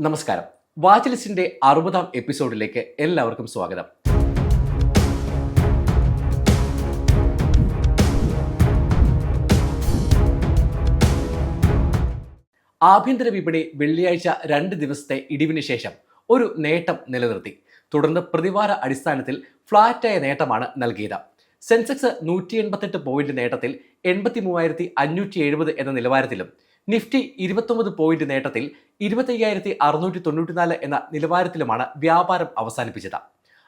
നമസ്കാരം. വാച്ച് ലിസ്റ്റിന്റെ അറുപതാം എപ്പിസോഡിലേക്ക് എല്ലാവർക്കും സ്വാഗതം. ആഭ്യന്തര വിപണി വെള്ളിയാഴ്ച രണ്ട് ദിവസത്തെ ഇടിവിന് ശേഷം ഒരു നേട്ടം നിലനിർത്തി. തുടർന്ന് പ്രതിവാര അടിസ്ഥാനത്തിൽ ഫ്ലാറ്റായ നേട്ടമാണ് നൽകിയത്. സെൻസെക്സ് നൂറ്റി എൺപത്തെട്ട് പോയിന്റ് നേട്ടത്തിൽ എൺപത്തി മൂവായിരത്തി അഞ്ഞൂറ്റി എഴുപത് എന്ന നിലവാരത്തിലും നിഫ്റ്റി ഇരുപത്തൊമ്പത് പോയിന്റ് നേട്ടത്തിൽ ഇരുപത്തയ്യായിരത്തി അറുന്നൂറ്റി തൊണ്ണൂറ്റിനാല് എന്ന നിലവാരത്തിലുമാണ് വ്യാപാരം അവസാനിപ്പിച്ചത്.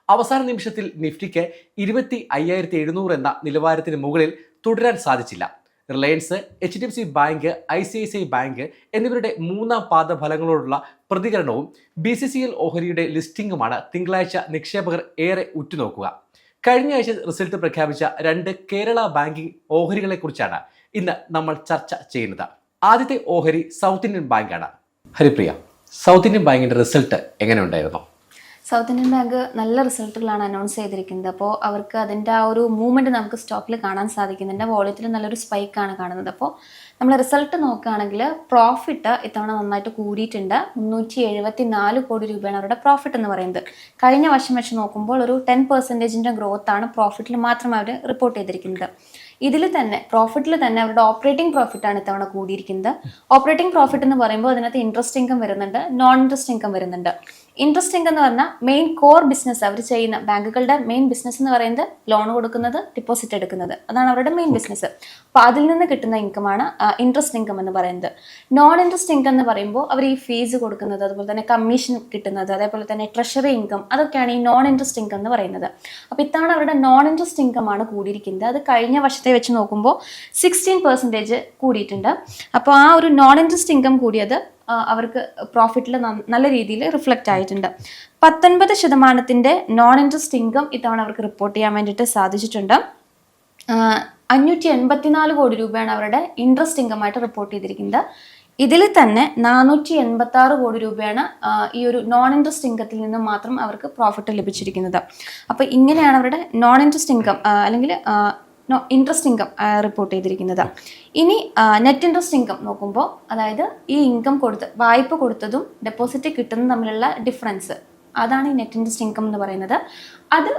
അവസാന നിമിഷത്തിൽ നിഫ്റ്റിക്ക് ഇരുപത്തി അയ്യായിരത്തി എഴുന്നൂറ് എന്ന നിലവാരത്തിന് മുകളിൽ തുടരാൻ സാധിച്ചില്ല. Reliance H D F C bank I C I C I bank എന്നിവരുടെ മൂന്നാം പാദ ഫലങ്ങളോടുള്ള പ്രതികരണവും ബി സി സി എൽ ഓഹരിയുടെ ലിസ്റ്റിംഗുമാണ് തിങ്കളാഴ്ച നിക്ഷേപകർ ഏറെ ഉറ്റുനോക്കുക. കഴിഞ്ഞ ആഴ്ച റിസൾട്ട് പ്രഖ്യാപിച്ച രണ്ട് കേരള ബാങ്കിംഗ് ഓഹരികളെക്കുറിച്ചാണ് ഇന്ന് നമ്മൾ ചർച്ച ചെയ്യുന്നത്. ആദ്യത്തെ ഓഹരി സൗത്ത് ഇന്ത്യൻ ബാങ്കാണ്. ഹരിപ്രിയ സൗത്ത് ഇന്ത്യൻ ബാങ്കിന്റെ റിസൾട്ട് എങ്ങനെ ഉണ്ടായിരുന്നു? സൗത്ത് ഇന്ത്യൻ ബാങ്ക് നല്ല റിസൾട്ടുകളാണ് അനൗൺസ് ചെയ്തിരിക്കുന്നത്. അപ്പോൾ അവർക്ക് അതിന്റെ ആ ഒരു മൂവ്മെന്റ് നമുക്ക് സ്റ്റോക്കിൽ കാണാൻ സാധിക്കുന്നുണ്ട് വോളിയത്തിൽ നല്ലൊരു സ്പൈക്കാണ് കാണുന്നത്. അപ്പോൾ നമ്മൾ റിസൾട്ട് നോക്കുകയാണെങ്കിൽ പ്രോഫിറ്റ് ഇത്തവണ നന്നായിട്ട് കൂടിയിട്ടുണ്ട്. മുന്നൂറ്റി എഴുപത്തി നാല് കോടി രൂപയാണ് അവരുടെ പ്രോഫിറ്റ് എന്ന് പറയുന്നത്. കഴിഞ്ഞ വർഷം വെച്ച് നോക്കുമ്പോൾ ഒരു ടെൻ പെർസെന്റേജിന്റെ ഗ്രോത്താണ് പ്രോഫിറ്റിൽ മാത്രം അവർ റിപ്പോർട്ട് ചെയ്തിരിക്കുന്നത്. ഇതിൽ തന്നെ പ്രോഫിറ്റിൽ തന്നെ അവരുടെ ഓപ്പറേറ്റിംഗ് പ്രോഫിറ്റ് ആണ് ഇത്തവണ കൂടിയിരിക്കുന്നത്. ഓപ്പറേറ്റിംഗ് പ്രോഫിറ്റ് എന്ന് പറയുമ്പോൾ അതിനകത്ത് ഇൻട്രസ്റ്റ് ഇൻകം വരുന്നുണ്ട് നോൺ ഇൻട്രസ്റ്റ് ഇൻകം വരുന്നുണ്ട്. ഇൻട്രസ്റ്റ് ഇൻകം എന്ന് പറഞ്ഞാൽ മെയിൻ കോർ ബിസിനസ് അവർ ചെയ്യുന്ന ബാങ്കുകളുടെ മെയിൻ ബിസിനസ് എന്ന് പറയുന്നത് ലോൺ കൊടുക്കുന്നത് ഡിപ്പോസിറ്റ് എടുക്കുന്നത്. അതാണ് അവരുടെ മെയിൻ ബിസിനസ് അപ്പോൾ അതിൽ നിന്ന് കിട്ടുന്ന ഇൻകമാണ് ഇൻട്രസ്റ്റ് ഇൻകം എന്ന് പറയുന്നത്. നോൺ ഇൻട്രസ്റ്റ് ഇൻകം എന്ന് പറയുമ്പോൾ അവർ ഈ ഫീസ് കൊടുക്കുന്നത് അതുപോലെ തന്നെ കമ്മീഷൻ കിട്ടുന്നത് അതേപോലെ തന്നെ ട്രഷറി ഇൻകം അതൊക്കെയാണ് ഈ നോൺ ഇൻട്രസ്റ്റ് ഇൻകം എന്ന് പറയുന്നത്. അപ്പോൾ ഇത്തവണ അവരുടെ നോൺ ഇൻട്രസ്റ്റ് ഇൻകം ആണ് കൂടിയിരിക്കുന്നത്. അത് കഴിഞ്ഞ വർഷത്തെ വെച്ച് നോക്കുമ്പോൾ സിക്സ്റ്റീൻ പെർസെന്റേജ് കൂടിയിട്ടുണ്ട്. അപ്പോൾ ആ ഒരു നോൺ ഇൻട്രസ്റ്റ് ഇൻകം കൂടിയത് അവർക്ക് പ്രോഫിറ്റിൽ നല്ല രീതിയിൽ റിഫ്ലക്റ്റ് ആയിട്ടുണ്ട്. പത്തൊൻപത് ശതമാനത്തിന്റെ നോൺ ഇൻട്രസ്റ്റ് ഇൻകം ഇത്തവണ അവർക്ക് റിപ്പോർട്ട് ചെയ്യാൻ വേണ്ടിയിട്ട് സാധിച്ചിട്ടുണ്ട്. അഞ്ഞൂറ്റി എൺപത്തിനാല് കോടി രൂപയാണ് അവരുടെ ഇൻട്രസ്റ്റ് ഇൻകം ആയിട്ട് റിപ്പോർട്ട് ചെയ്തിരിക്കുന്നത്. ഇതിൽ തന്നെ നാനൂറ്റി എൺപത്തി ആറ് കോടി രൂപയാണ് ഈ ഒരു നോൺ ഇൻട്രസ്റ്റ് ഇൻകത്തിൽ നിന്ന് മാത്രം അവർക്ക് പ്രോഫിറ്റ് ലഭിച്ചിരിക്കുന്നത്. അപ്പോൾ ഇങ്ങനെയാണ് അവരുടെ നോൺ ഇൻട്രസ്റ്റ് ഇൻകം അല്ലെങ്കിൽ ഇൻട്രസ്റ്റ് ഇൻകം റിപ്പോർട്ട് ചെയ്തിരിക്കുന്നത്. ഇനി നെറ്റ് ഇൻട്രസ്റ്റ് ഇൻകം നോക്കുമ്പോൾ അതായത് ഈ ഇൻകം കൊടുത്ത് വായ്പ കൊടുത്തതും ഡെപ്പോസിറ്റ് കിട്ടുന്നതും തമ്മിലുള്ള ഡിഫറൻസ് അതാണ് ഈ നെറ്റ് ഇൻട്രസ്റ്റ് ഇൻകം എന്ന് പറയുന്നത്. അത്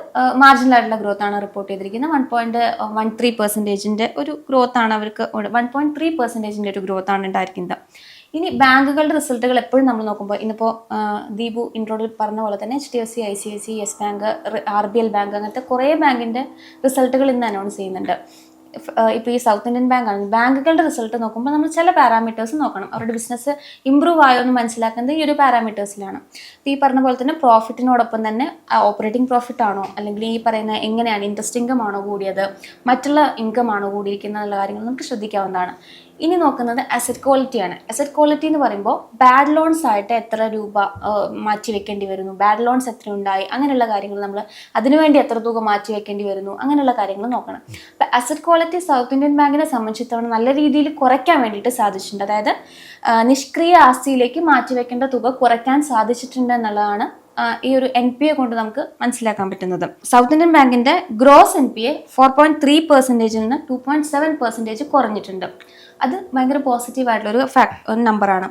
മാർജിനൽ ആയിട്ടുള്ള ഗ്രോത്ത് ആണ് റിപ്പോർട്ട് ചെയ്തിരിക്കുന്നത്. വൺ പോയിന്റ് വൺ ത്രീ പെർസെന്റേജിന്റെ ഒരു ഗ്രോത്ത് ആണ് അവർക്ക് വൺ പോയിന്റ് ത്രീ പെർസെന്റേജിന്റെ ഒരു ഗ്രോത്ത് ആണ് ഉണ്ടായിരിക്കുന്നത്. ഇനി ബാങ്കുകളുടെ റിസൾട്ടുകൾ എപ്പോഴും നമ്മൾ നോക്കുമ്പോൾ ഇന്നിപ്പോൾ ദീപു ഇൻട്രോഡിൽ പറഞ്ഞ പോലെ തന്നെ H D F C I C I C yes bank R B L bank അങ്ങനത്തെ കുറേ ബാങ്കിന്റെ റിസൾട്ടുകൾ ഇന്ന് അനൗൺസ് ചെയ്യുന്നുണ്ട്. ഇപ്പോൾ ഈ സൗത്ത് ഇന്ത്യൻ ബാങ്ക് ആണ്. ബാങ്കുകളുടെ റിസൾട്ട് നോക്കുമ്പോൾ നമ്മൾ ചില പാരാമീറ്റേഴ്സ് നോക്കണം. അവരുടെ ബിസിനസ് ഇമ്പ്രൂവ് ആയോ എന്ന് മനസ്സിലാക്കുന്നത് ഈ ഒരു പാരാമീറ്റേഴ്സിലാണ് ഇപ്പോൾ ഈ പറഞ്ഞ പോലെ തന്നെ പ്രോഫിറ്റിനോടൊപ്പം തന്നെ ഓപ്പറേറ്റിംഗ് പ്രോഫിറ്റ് ആണോ? അല്ലെങ്കിൽ ഈ പറയുന്ന എങ്ങനെയാണ് ഇൻട്രസ്റ്റ് ഇൻകം ആണോ കൂടിയത്? മറ്റുള്ള ഇൻകം ആണോ കൂടിയിരിക്കുന്നത് എന്നുള്ള കാര്യങ്ങൾ നമുക്ക് ശ്രദ്ധിക്കാവുന്നതാണ്. ഇനി നോക്കുന്നത് അസറ്റ് ക്വാളിറ്റിയാണ് അസറ്റ് ക്വാളിറ്റി എന്ന് പറയുമ്പോൾ ബാഡ് ലോൺസ് ആയിട്ട് എത്ര രൂപ മാറ്റി വെക്കേണ്ടി വരുന്നു? ബാഡ് ലോൺസ് എത്ര ഉണ്ടായി അങ്ങനെയുള്ള കാര്യങ്ങൾ നമ്മൾ അതിനുവേണ്ടി എത്ര തുക മാറ്റി വെക്കേണ്ടി വരുന്നു? അങ്ങനെയുള്ള കാര്യങ്ങൾ നോക്കണം. അപ്പം അസറ്റ് ക്വാളിറ്റി സൗത്ത് ഇന്ത്യൻ ബാങ്കിനെ സംബന്ധിച്ചിടത്തോളം നല്ല രീതിയിൽ കുറയ്ക്കാൻ വേണ്ടിയിട്ട് സാധിച്ചിട്ടുണ്ട്. അതായത് നിഷ്ക്രിയ ആസ്തിയിലേക്ക് മാറ്റി വെക്കേണ്ട തുക കുറയ്ക്കാൻ സാധിച്ചിട്ടുണ്ട് എന്നുള്ളതാണ് ഈ ഒരു എൻ പി എ കൊണ്ട് നമുക്ക് മനസ്സിലാക്കാൻ പറ്റുന്നത്. സൗത്ത് ഇന്ത്യൻ ബാങ്കിന്റെ gross N P A four point three പെർസെന്റേജിൽ നിന്ന് ടു പോയിന്റ് സെവൻ പെർസെന്റേജ് കുറഞ്ഞിട്ടുണ്ട്. അത് ഭയങ്കര പോസിറ്റീവ് ആയിട്ടുള്ള ഒരു ഫാക്ട് ഒരു നമ്പറാണ്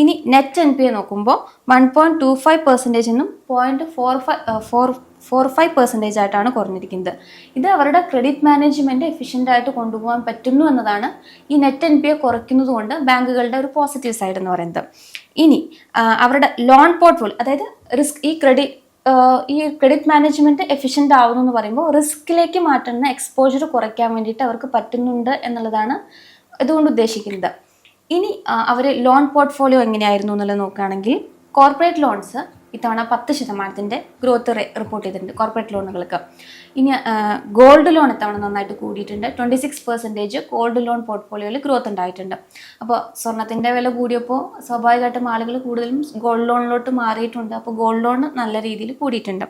ഇനി നെറ്റ് എൻ പി എ നോക്കുമ്പോൾ one point two five percentage നിന്നും point four five four four five percentage ആയിട്ടാണ് കുറഞ്ഞിരിക്കുന്നത്. ഇത് അവരുടെ ക്രെഡിറ്റ് മാനേജ്മെന്റ് എഫിഷ്യന്റ് ആയിട്ട് കൊണ്ടുപോകാൻ പറ്റുന്നു എന്നതാണ് ഈ നെറ്റ് എൻ പി എ കുറയ്ക്കുന്നത് കൊണ്ട് ബാങ്കുകളുടെ ഒരു പോസിറ്റീവ് സൈഡ് എന്ന് പറയുന്നത്. ഇനി അവരുടെ ലോൺ പോർട്ട്ഫോളിയോ അതായത് റിസ്ക് ഈ ക്രെഡിറ്റ് ഈ ക്രെഡിറ്റ് മാനേജ്മെന്റ് എഫിഷ്യന്റ് ആവുന്നു എന്ന് പറയുമ്പോൾ റിസ്കിലേക്ക് മാറ്റുന്ന എക്സ്പോജർ കുറയ്ക്കാൻ വേണ്ടിയിട്ട് അവർക്ക് പറ്റുന്നുണ്ട് എന്നുള്ളതാണ് ഇതുകൊണ്ട് ഉദ്ദേശിക്കുന്നത്. ഇനി അവർ ലോൺ പോർട്ട്ഫോളിയോ എങ്ങനെയായിരുന്നു എന്നുള്ളത് നോക്കുകയാണെങ്കിൽ കോർപ്പറേറ്റ് ലോൺസ് ഇത്തവണ പത്ത് ശതമാനത്തിന്റെ ഗ്രോത്ത് റിപ്പോർട്ട് ചെയ്തിട്ടുണ്ട് കോർപ്പറേറ്റ് ലോണുകൾക്ക് ഇനി ഗോൾഡ് ലോൺ ഇത്തവണ നന്നായിട്ട് കൂടിയിട്ടുണ്ട്. Twenty six percentage gold loan പോർട്ട്ഫോളിയോയിൽ growth ഉണ്ടായിട്ടുണ്ട്. അപ്പോൾ സ്വർണത്തിന്റെ വില കൂടിയപ്പോൾ സ്വാഭാവികമായിട്ടും ആളുകൾ കൂടുതലും ഗോൾഡ് ലോണിലോട്ട് മാറിയിട്ടുണ്ട്. അപ്പോൾ ഗോൾഡ് ലോൺ നല്ല രീതിയിൽ കൂടിയിട്ടുണ്ട്.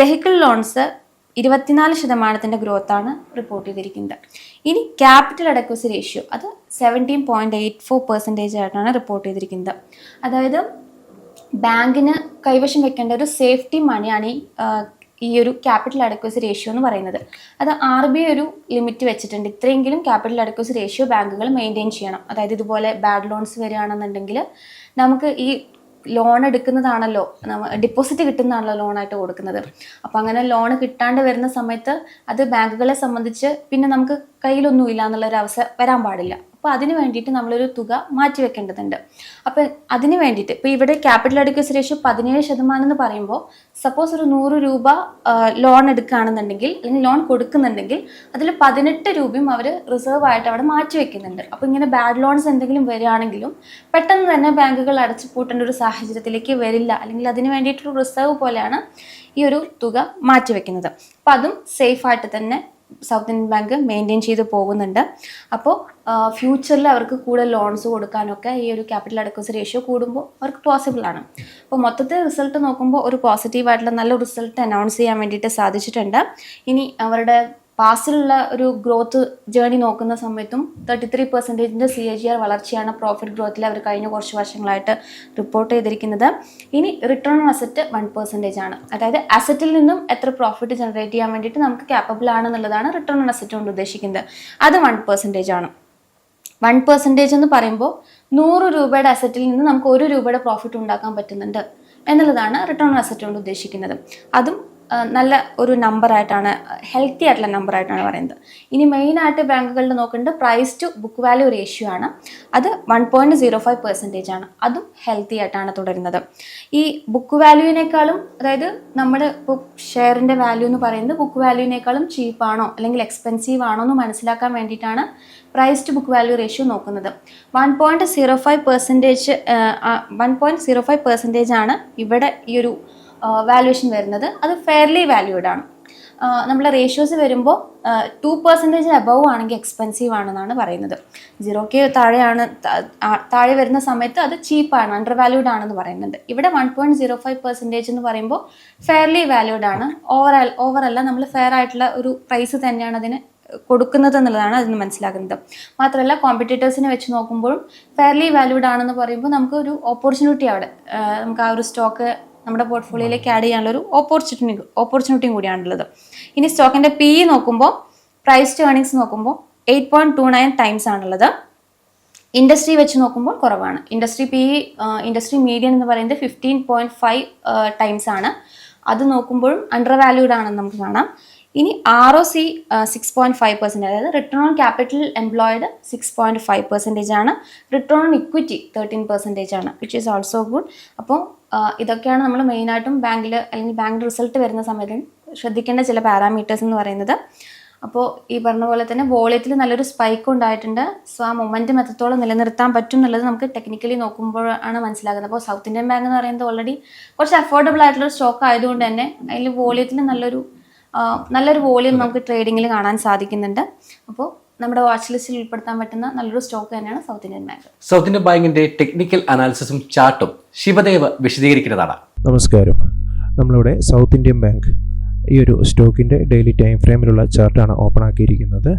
വെഹിക്കിൾ ലോൺസ് ഇരുപത്തിനാല് ശതമാനത്തിന്റെ ഗ്രോത്താണ് റിപ്പോർട്ട് ചെയ്തിരിക്കുന്നത്. ഇനി ക്യാപിറ്റൽ അഡക്വസി റേഷ്യോ അത് seventeen point eight four percentage ആയിട്ടാണ് റിപ്പോർട്ട് ചെയ്തിരിക്കുന്നത്. അതായത് ബാങ്കിന് കൈവശം വെക്കേണ്ട ഒരു സേഫ്റ്റി മണിയാണ് ഈ ഈ ഒരു ക്യാപിറ്റൽ അഡക്വസി റേഷ്യോ എന്ന് പറയുന്നത്. അത് ആർ ബി ഐ ഒരു ലിമിറ്റ് വെച്ചിട്ടുണ്ട്. ഇത്രയെങ്കിലും ക്യാപിറ്റൽ അഡക്വസി റേഷ്യോ ബാങ്കുകൾ മെയിന്റെയിൻ ചെയ്യണം. അതായത് ഇതുപോലെ ബാഡ് ലോൺസ് വരികയാണെന്നുണ്ടെങ്കിൽ നമുക്ക് ഈ ലോൺ എടുക്കുന്നതാണല്ലോ ഡിപ്പോസിറ്റ് കിട്ടുന്നതാണല്ലോ ലോണായിട്ട് കൊടുക്കുന്നത്. അപ്പോൾ അങ്ങനെ ലോൺ കിട്ടാണ്ട് വരുന്ന സമയത്ത് അത് ബാങ്കുകളെ സംബന്ധിച്ച് പിന്നെ നമുക്ക് കയ്യിലൊന്നുമില്ല എന്നുള്ളൊരവസ്ഥ വരാൻ പാടില്ല. അപ്പോൾ അതിന് വേണ്ടിയിട്ട് നമ്മളൊരു തുക മാറ്റി വെക്കേണ്ടതുണ്ട്. അപ്പോൾ അതിന് വേണ്ടിയിട്ട് ഇപ്പോൾ ഇവിടെ ക്യാപിറ്റൽ അഡിക്വസി റേഷ്യോ പതിനേഴ് ശതമാനം എന്ന് പറയുമ്പോൾ സപ്പോസ് ഒരു നൂറ് രൂപ ലോൺ എടുക്കുകയാണെന്നുണ്ടെങ്കിൽ അല്ലെങ്കിൽ ലോൺ കൊടുക്കുന്നുണ്ടെങ്കിൽ അതിൽ പതിനെട്ട് രൂപയും അവർ റിസർവ് ആയിട്ട് അവിടെ മാറ്റി വെക്കുന്നുണ്ട്. അപ്പോൾ ഇങ്ങനെ ബാഡ് ലോൺസ് എന്തെങ്കിലും വരികയാണെങ്കിലും പെട്ടെന്ന് തന്നെ ബാങ്കുകൾ അടച്ചു പൂട്ടേണ്ട ഒരു സാഹചര്യത്തിലേക്ക് വരില്ല. അല്ലെങ്കിൽ അതിന് വേണ്ടിയിട്ടൊരു റിസർവ് പോലെയാണ് ഈ ഒരു തുക മാറ്റിവെക്കുന്നത് അപ്പം അതും സേഫായിട്ട് തന്നെ സൗത്ത് ഇന്ത്യൻ ബാങ്ക് മെയിന്റെയിൻ ചെയ്ത് പോകുന്നുണ്ട്. അപ്പോൾ ഫ്യൂച്ചറിൽ അവർക്ക് കൂടുതൽ ലോൺസ് കൊടുക്കാനൊക്കെ ഈ ഒരു ക്യാപിറ്റൽ അഡക്വസി റേഷ്യോ കൂടുമ്പോൾ അവർക്ക് പോസിബിൾ ആണ്. അപ്പോൾ മൊത്തത്തിൽ റിസൾട്ട് നോക്കുമ്പോൾ ഒരു പോസിറ്റീവായിട്ടുള്ള നല്ല റിസൾട്ട് അനൗൺസ് ചെയ്യാൻ വേണ്ടിയിട്ട് സാധിച്ചിട്ടുണ്ട്. ഇനി അവരുടെ പാസ്റ്റിലുള്ള ഒരു ഗ്രോത്ത് ജേണി നോക്കുന്ന സമയത്തും തേർട്ടി ത്രീ പെർസെന്റേജിന്റെ സി എ ജി ആർ വളർച്ചയാണ് പ്രോഫിറ്റ് ഗ്രോത്തിൽ അവർ കഴിഞ്ഞ കുറച്ച് വർഷങ്ങളായിട്ട് റിപ്പോർട്ട് ചെയ്തിരിക്കുന്നത്. ഇനി return on asset one percentage ആണ്. അതായത് അസറ്റിൽ നിന്നും എത്ര പ്രോഫിറ്റ് ജനറേറ്റ് ചെയ്യാൻ വേണ്ടിയിട്ട് നമുക്ക് ക്യാപ്പബിൾ ആണെന്നുള്ളതാണ് റിട്ടേൺ ഓൺ അസറ്റ് കൊണ്ട് ഉദ്ദേശിക്കുന്നത്. അത് വൺ പെർസെന്റേജ് ആണ്. വൺ പെർസെന്റേജ് എന്ന് പറയുമ്പോൾ നൂറ് രൂപയുടെ അസറ്റിൽ നിന്ന് നമുക്ക് ഒരു രൂപയുടെ പ്രോഫിറ്റ് ഉണ്ടാക്കാൻ പറ്റുന്നുണ്ട് എന്നുള്ളതാണ് റിട്ടേൺ ഓൺ അസറ്റ് കൊണ്ട് ഉദ്ദേശിക്കുന്നത്. അതും നല്ല ഒരു നമ്പറായിട്ടാണ് ഹെൽത്തി ആയിട്ടുള്ള നമ്പറായിട്ടാണ് പറയുന്നത്. ഇനി മെയിനായിട്ട് ബാങ്കുകളിൽ നോക്കേണ്ടത് price to book value ratio ആണ്. അത് one point zero five percentage ആണ്. അതും ഹെൽത്തി ആയിട്ടാണ് തുടരുന്നത്. ഈ ബുക്ക് വാല്യൂവിനേക്കാളും അതായത് നമ്മുടെ ഷെയറിന്റെ വാല്യൂ എന്ന് പറയുന്നത് ബുക്ക് വാല്യൂവിനേക്കാളും ചീപ്പാണോ അല്ലെങ്കിൽ എക്സ്പെൻസീവ് ആണോ എന്ന് മനസ്സിലാക്കാൻ വേണ്ടിയിട്ടാണ് price to book value ratio നോക്കുന്നത്. One point zero five percentage one point zero five percentage ആണ് ഇവിടെ ഈ ഒരു വാല്യുവേഷൻ വരുന്നത് അത് ഫെയർലി വാല്യൂഡ് ആണ്. നമ്മളെ റേഷ്യോസ് വരുമ്പോൾ ടു പെർസെന്റേജ് അബവ് ആണെങ്കിൽ എക്സ്പെൻസീവ് ആണെന്നാണ് പറയുന്നത്. സീറോക്ക് താഴെയാണ് താഴെ വരുന്ന സമയത്ത് അത് ചീപ്പാണ് അണ്ടർ വാല്യൂഡ് ആണെന്ന് പറയുന്നുണ്ട്. ഇവിടെ one point zero five percentage എന്ന് പറയുമ്പോൾ ഫെയർലി വാല്യൂഡ് ആണ്. ഓവർ ഓവറല്ല നമ്മൾ ഫെയർ ആയിട്ടുള്ള ഒരു പ്രൈസ് തന്നെയാണ് അതിന് കൊടുക്കുന്നത് എന്നുള്ളതാണ് അതിന് മനസ്സിലാക്കുന്നത് മാത്രമല്ല കോമ്പറ്റീറ്റേഴ്സിനെ വെച്ച് നോക്കുമ്പോഴും ഫെയർലി വാല്യൂഡ് ആണെന്ന് പറയുമ്പോൾ നമുക്ക് ഒരു ഓപ്പർച്യൂണിറ്റി അവിടെ. നമുക്ക് ആ ഒരു സ്റ്റോക്ക് നമ്മുടെ പോർട്ട്ഫോളിയോയിലേക്ക് ആഡ് ചെയ്യാനുള്ള ഒരു ഓപ്പർച്യൂണിറ്റി ഓപ്പർച്യൂണിറ്റിയും കൂടിയാണുള്ളത്. ഇനി സ്റ്റോക്കിന്റെ പി നോക്കുമ്പോൾ പ്രൈസ് ടു ഏണിങ്സ് നോക്കുമ്പോൾ eight point two nine times ആണുള്ളത്. ഇൻഡസ്ട്രി വെച്ച് നോക്കുമ്പോൾ കുറവാണ്. ഇൻഡസ്ട്രി പി ഇൻഡസ്ട്രി മീഡിയൻ എന്ന് പറയുന്നത് ഫിഫ്റ്റീൻ പോയിന്റ് ഫൈവ് ടൈംസ് ആണ്. അത് നോക്കുമ്പോഴും അണ്ടർ വാല്യൂഡ് ആണെന്ന് നമുക്ക് കാണാം. ഇനി R O C six point five percentage അതായത് return on capital employed six point five percentage ആണ്. Return on equity thirteen percentage ആണ് വിച്ച് ഈസ് ഓൾസോ ഗുഡ് അപ്പോൾ ഇതൊക്കെയാണ് നമ്മൾ മെയിനായിട്ടും ബാങ്കിൽ അല്ലെങ്കിൽ ബാങ്ക് റിസൾട്ട് വരുന്ന സമയത്ത് ശ്രദ്ധിക്കേണ്ട ചില പാരാമീറ്റേഴ്സ് എന്ന് പറയുന്നത്. അപ്പോൾ ഈ പറഞ്ഞ പോലെ തന്നെ വോളിയത്തിൽ നല്ലൊരു സ്പൈക്ക് ഉണ്ടായിട്ടുണ്ട്. സോ ആ മൊമെന്റം എത്രത്തോളം നിലനിർത്താൻ പറ്റും എന്നുള്ളത് നമുക്ക് ടെക്നിക്കലി നോക്കുമ്പോഴാണ് മനസ്സിലാകുന്നത്. അപ്പോൾ സൗത്ത് ഇന്ത്യൻ ബാങ്ക് എന്ന് പറയുന്നത് ഓൾറെഡി കുറച്ച് അഫോർഡബിൾ ആയിട്ടുള്ള സ്റ്റോക്ക് ആയതുകൊണ്ട് തന്നെ അതിൽ വോളിയത്തിൽ നല്ലൊരു നല്ലൊരു വോളിയം നമുക്ക് ട്രേഡിങ്ങിൽ കാണാൻ സാധിക്കുന്നുണ്ട്. അപ്പോൾ നമ്മുടെ വാച്ച് ലിസ്റ്റിൽ ഉൾപ്പെടുത്താൻ പറ്റുന്ന നല്ലൊരു സ്റ്റോക്ക് തന്നെയാണ് South Indian bank South Indian ബാങ്കിന്റെ ടെക്നിക്കൽ അനാലിസിസും ചാർട്ടും ശിവദേവ് വിശദീകരിക്കുന്നതാണ്. നമസ്കാരം. നമ്മളിവിടെ സൗത്ത് ഇന്ത്യൻ ബാങ്ക് ഈ ഒരു സ്റ്റോക്കിന്റെ ഡെയിലി ടൈം ഫ്രെയിമിലുള്ള ചാർട്ടാണ് ഓപ്പൺ ആക്കിയിരിക്കുന്നത്.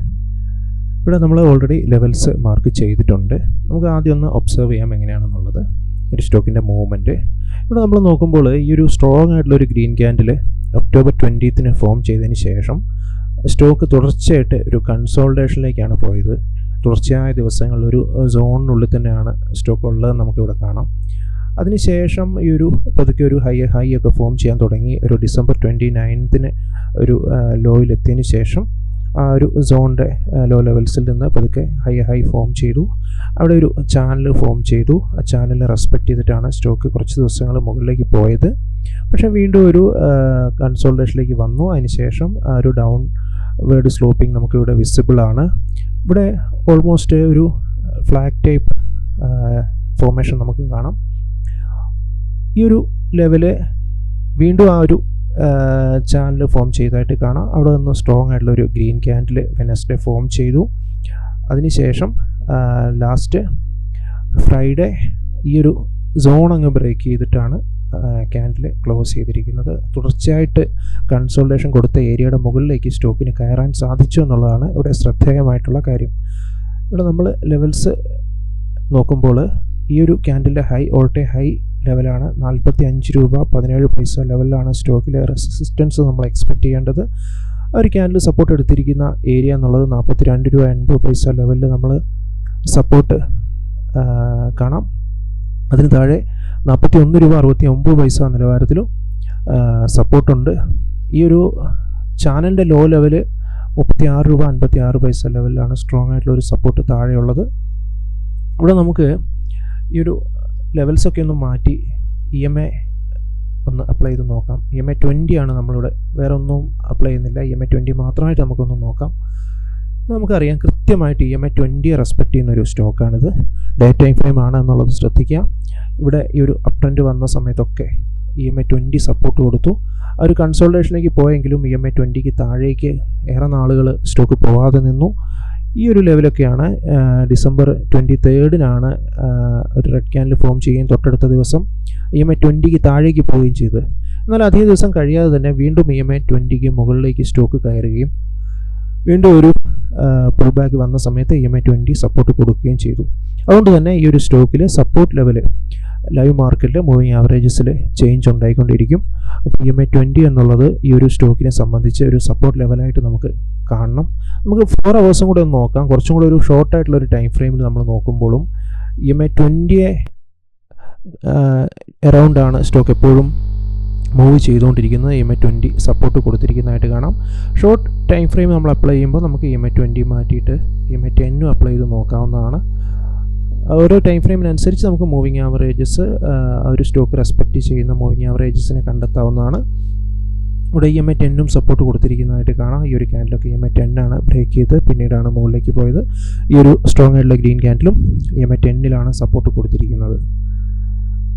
ഇവിടെ നമ്മൾ ഓൾറെഡി ലെവൽസ് മാർക്ക് ചെയ്തിട്ടുണ്ട്. നമുക്ക് ആദ്യം ഒന്ന് ഒബ്സർവ് ചെയ്യാം എങ്ങനെയാണെന്നുള്ളത്. ഈ ഒരു സ്റ്റോക്കിന്റെ മൂവ്മെന്റ് ഇവിടെ നമ്മൾ നോക്കുമ്പോൾ ഈ ഒരു സ്ട്രോങ് ആയിട്ടുള്ള ഒരു ഗ്രീൻ ക്യാൻഡിൽ ഒക്ടോബർ ട്വന്റീത്തിന് ഫോം ചെയ്തതിന് ശേഷം സ്റ്റോക്ക് തുടർച്ചയായിട്ട് ഒരു കൺസോൾട്ടേഷനിലേക്കാണ് പോയത്. തുടർച്ചയായ ദിവസങ്ങളിൽ ഒരു സോണിനുള്ളിൽ തന്നെയാണ് സ്റ്റോക്ക് ഉള്ളത് നമുക്കിവിടെ കാണാം. അതിനുശേഷം ഈ ഒരു പതുക്കെ ഒരു ഹൈ ഹൈ ഒക്കെ ഫോം ചെയ്യാൻ തുടങ്ങി. ഒരു ഡിസംബർ ട്വന്റി നയൻത്തിന് ഒരു ലോയിലെത്തിയതിന് ശേഷം ആ ഒരു സോണിന്റെ ലോ ലെവൽസിൽ നിന്ന് പതുക്കെ ഹൈ ഹൈ ഫോം ചെയ്തു. അവിടെ ഒരു ചാനൽ ഫോം ചെയ്തു. ആ ചാനലിനെ റെസ്പെക്റ്റ് ചെയ്തിട്ടാണ് സ്റ്റോക്ക് കുറച്ച് ദിവസങ്ങൾ മുകളിലേക്ക് പോയത്. പക്ഷേ വീണ്ടും ഒരു കൺസോൾട്ടേഷനിലേക്ക് വന്നു. അതിനുശേഷം ഒരു ഡൗൺ വേർഡ് സ്ലോപ്പിംഗ് നമുക്കിവിടെ വിസിബിൾ ആണ്. ഇവിടെ ഓൾമോസ്റ്റ് ഒരു ഫ്ലാഗ് ടൈപ്പ് ഫോർമേഷൻ നമുക്ക് കാണാം. ഈ ഒരു ലെവൽ വീണ്ടും ആ ഒരു ചാനൽ ഫോം ചെയ്തതായിട്ട് കാണാം. അവിടെ നിന്ന് സ്ട്രോങ് ആയിട്ടുള്ള ഒരു ഗ്രീൻ ക്യാൻഡിൽ വെനസ്ഡേ ഫോം ചെയ്തു. അതിനുശേഷം ലാസ്റ്റ് ഫ്രൈഡേ ഈ ഒരു സോൺ അങ്ങ് ബ്രേക്ക് ചെയ്തിട്ടാണ് ക്യാൻഡിൽ ക്ലോസ് ചെയ്തിരിക്കുന്നത്. തുടർച്ചയായിട്ട് കൺസോൾട്ടേഷൻ കൊടുത്ത ഏരിയയുടെ മുകളിലേക്ക് സ്റ്റോക്കിന് കയറാൻ സാധിച്ചു എന്നുള്ളതാണ് ഇവിടെ ശ്രദ്ധേയമായിട്ടുള്ള കാര്യം. ഇവിടെ നമ്മൾ ലെവൽസ് നോക്കുമ്പോൾ ഈ ഒരു ക്യാൻഡിലെ ഹൈ ഓൾട്ടെ ഹൈ ലെവലാണ് നാൽപ്പത്തി അഞ്ച് രൂപ പതിനേഴ് പൈസ ലെവലിലാണ് സ്റ്റോക്കിലെ റെസിസ്റ്റൻസ് നമ്മൾ എക്സ്പെക്ട് ചെയ്യേണ്ടത്. ഒരു ക്യാൻഡിൽ സപ്പോർട്ട് എടുത്തിരിക്കുന്ന ഏരിയ എന്നുള്ളത് നാൽപ്പത്തി രണ്ട് രൂപ എൺപത് പൈസ ലെവലിൽ നമ്മൾ സപ്പോർട്ട് കാണാം. അതിന് താഴെ നാൽപ്പത്തി ഒന്ന് രൂപ അറുപത്തി ഒമ്പത് പൈസ നിലവാരത്തിലും സപ്പോർട്ടുണ്ട്. ഈ ഒരു ചാനലിന്റെ ലോ ലെവൽ മുപ്പത്തി ആറ് രൂപ അൻപത്തി ആറ് പൈസ ലെവലിലാണ് സ്ട്രോങ് ആയിട്ടുള്ള ഒരു സപ്പോർട്ട് താഴെയുള്ളത്. ഇവിടെ നമുക്ക് ഈ ഒരു ലെവൽസൊക്കെ ഒന്ന് മാറ്റി ഇ എം എ ഒന്ന് അപ്ലൈ ചെയ്ത് നോക്കാം. ഇ എം എ ട്വന്റി ആണ് നമ്മളിവിടെ വേറെ ഒന്നും അപ്ലൈ ചെയ്യുന്നില്ല. ഇ എം എ ട്വന്റി മാത്രമായിട്ട് നമുക്കൊന്ന് നോക്കാം. നമുക്കറിയാം കൃത്യമായിട്ട് ഇ എം എ ട്വന്റിയെ റെസ്പെക്റ്റ് ചെയ്യുന്ന ഒരു സ്റ്റോക്കാണിത്. ഡേ ടൈം ഫ്രെയിം ആണ് എന്നുള്ളത് ശ്രദ്ധിക്കുക ഇവിടെ ഈ ഒരു അപ് ട്രെൻഡ് വന്ന സമയത്തൊക്കെ E M A twenty support കൊടുത്തു. ആ ഒരു കൺസോൾട്ടേഷനിലേക്ക് പോയെങ്കിലും ഇ എം എ ട്വന്റിക്ക് താഴേക്ക് ഏറെ നാളുകൾ സ്റ്റോക്ക് പോവാതെ നിന്നു. ഈ ഒരു ലെവലൊക്കെയാണ് ഡിസംബർ ട്വന്റി തേർഡിനാണ് ഒരു റെഡ് ക്യാനിൽ ഫോം ചെയ്യുകയും തൊട്ടടുത്ത ദിവസം ഇ എം എ ട്വന്റിക്ക് താഴേക്ക് പോവുകയും ചെയ്ത്. എന്നാൽ അധിക ദിവസം കഴിയാതെ തന്നെ വീണ്ടും ഇ എം എ ട്വന്റിക്ക് മുകളിലേക്ക് സ്റ്റോക്ക് കയറുകയും വീണ്ടും ഒരു പുൾ ബാക്ക് വന്ന സമയത്ത് E M I twenty support കൊടുക്കുകയും ചെയ്തു. അതുകൊണ്ട് തന്നെ ഈ ഒരു സ്റ്റോക്കിൽ support level live market moving ആവറേജസിൽ change ഉണ്ടായിക്കൊണ്ടിരിക്കും. ഇ എം ഐ ട്വന്റി എന്നുള്ളത് ഈ ഒരു സ്റ്റോക്കിനെ സംബന്ധിച്ച് ഒരു സപ്പോർട്ട് ലെവലായിട്ട് നമുക്ക് കാണണം. നമുക്ക് ഫോർ അവേഴ്സും കൂടെ ഒന്ന് നോക്കാം. കുറച്ചും കൂടെ ഒരു ഷോർട്ട് ആയിട്ടുള്ള ഒരു ടൈം ഫ്രെയിമിൽ നമ്മൾ നോക്കുമ്പോഴും ഇ എം ഐ ട്വന്റിയെ എറൗണ്ടാണ് സ്റ്റോക്ക് എപ്പോഴും മൂവ് ചെയ്തുകൊണ്ടിരിക്കുന്നത് എം ഐ ട്വന്റി സപ്പോർട്ട് കൊടുത്തിരിക്കുന്നതായിട്ട് കാണാം. ഷോർട്ട് ടൈം ഫ്രെയിം നമ്മൾ അപ്ലൈ ചെയ്യുമ്പോൾ നമുക്ക് എം ഐ ട്വന്റി മാറ്റിയിട്ട് എം ഐ ടെന്നും അപ്ലൈ ചെയ്ത് നോക്കാവുന്നതാണ്. ഓരോ ടൈം ഫ്രെയിമിനനുസരിച്ച് നമുക്ക് മൂവിങ് ആവറേജസ് ഒരു സ്റ്റോക്ക് റെസ്പെക്റ്റ് ചെയ്യുന്ന മൂവിങ് ആവറേജസിനെ കണ്ടെത്താവുന്നതാണ്. ഇവിടെ ഇ എം ഐ ടെന്നും സപ്പോർട്ട് കൊടുത്തിരിക്കുന്നതായിട്ട് കാണാം. ഈ ഒരു ക്യാൻഡിലൊക്കെ ഇ എം ഐ ടെന്നാണ് ബ്രേക്ക് ചെയ്ത് പിന്നീടാണ് മുകളിലേക്ക് പോയത്. ഈ ഒരു സ്ട്രോങ് ആയിട്ടുള്ള ഗ്രീൻ ക്യാൻഡിലും ഇ എം ഐ ടെന്നിലാണ് സപ്പോർട്ട് കൊടുത്തിരിക്കുന്നത്.